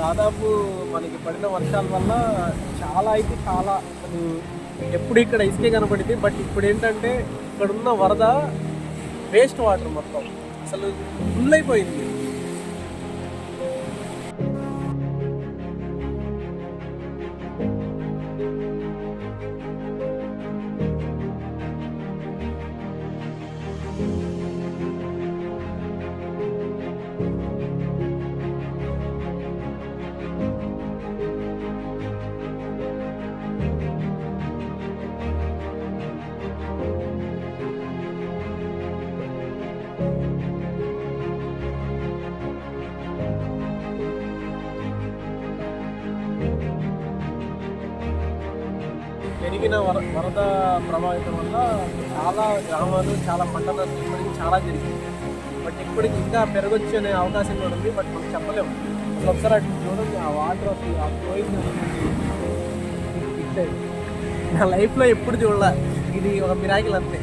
దాదాపు మనకి పడిన వర్షాల వల్ల చాలా అయితే చాలా అసలు ఎప్పుడు ఇక్కడ ఇసుకే కనబడింది బట్ ఇప్పుడు ఏంటంటే ఇక్కడ ఉన్న వరద వేస్ట్ వాటర్ మొత్తం. అసలు ఫుల్ అయిపోయింది. పెరిగిన వర వరద ప్రభావితం వల్ల చాలా గ్రామాలు చాలా పంట ఇప్పటికి చాలా జరిగింది బట్ ఇప్పటికి ఇంకా పెరగొచ్చు అనే అవకాశం కూడా ఉంది. బట్ మనం చెప్పలేము. అసలు ఒకసారి అటు చూడండి ఆ వాటర్ ఆ ఫ్లోయింగ్ నా లైఫ్లో ఎప్పుడు చూడాలి. ఇది ఒక మిరాకిల్ అంతే.